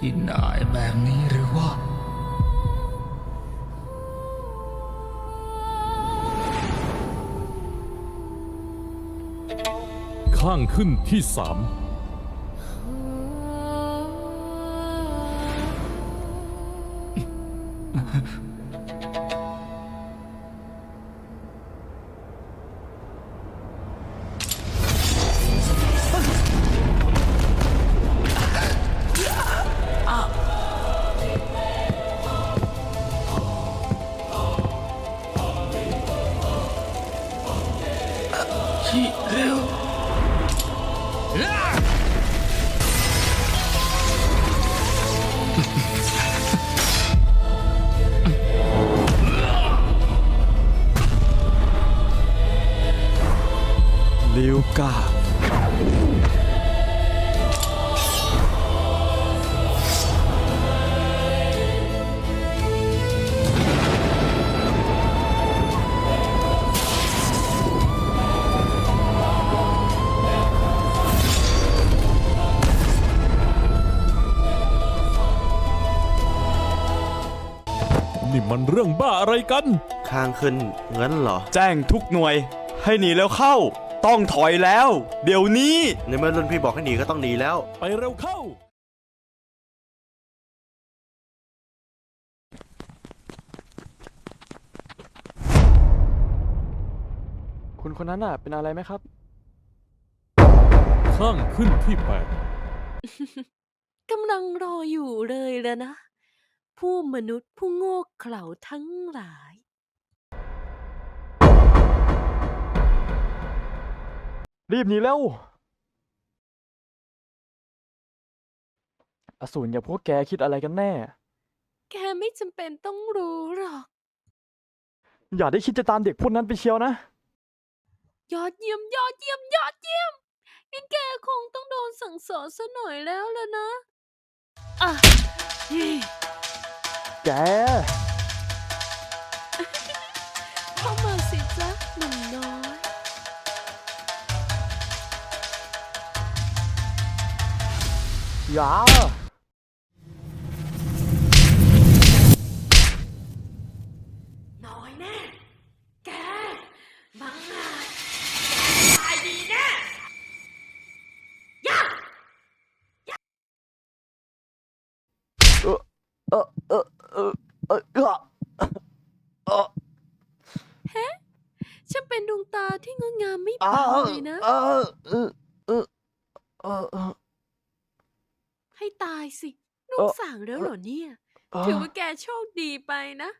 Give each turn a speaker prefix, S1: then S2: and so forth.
S1: กินอายแบบนี้หรือว่า
S2: ข้างขึ้นที่สาม
S1: ชิเร็ว
S3: ลิวกา
S2: นี่มันเรื่องบ้าอะไรกัน
S4: ข้างขึ้นงั้นเหรอ
S3: แจ้งทุกหน่วย ให้หนีแล้วเข้า ต้องถอยแล้ว เดี๋ยวนี้
S4: ในเมื่อรุ่นพี่บอกให้หนีก็ต้องหนีแล้ว
S2: ไปเร็วเข้า
S5: คุณคนนั้นน่ะ เป็นอะไรไหมครับ
S2: ข้างขึ้นที่แปด
S6: กำลังรออยู่เลยแล้วนะ ผู้มนุษย์ผู้โง่เขลาทั้งหลาย
S5: รีบหนีเร็วอสูรอย่าพวกแกคิดอะไรกันแน่
S6: แกไม่จำเป็นต้องรู้หรอก
S5: อย่าได้คิดจะตามเด็กพวกนั้นไปเชียวนะ
S6: ยอดเยี่ยม ยอดเยี่ยม ยอดเยี่ยมงั้นแกคงต้องโดนสั่งสอนซะหน่อยแล้วล่ะนะ อะ เฮ้ย
S5: แก
S6: เข้ามาสิจ๊ะหนุ่มน้อ ย
S5: อย่า
S6: น้อยแน่แกบังอาจตายดีแน่ย่า
S5: เออเออเออเออเออเออเออ
S6: ฉันเป็นดวงตาที่งดงามไม่
S5: อ้า
S6: เบา
S5: ว
S6: เลยนะ
S5: เออเออเออเออเออ
S6: ให้ตายสิลูก
S5: เอ่อ
S6: สั่งแล้วเหรอเนี่ย
S5: เออ
S6: ถือว่าแกโชคดีไปนะ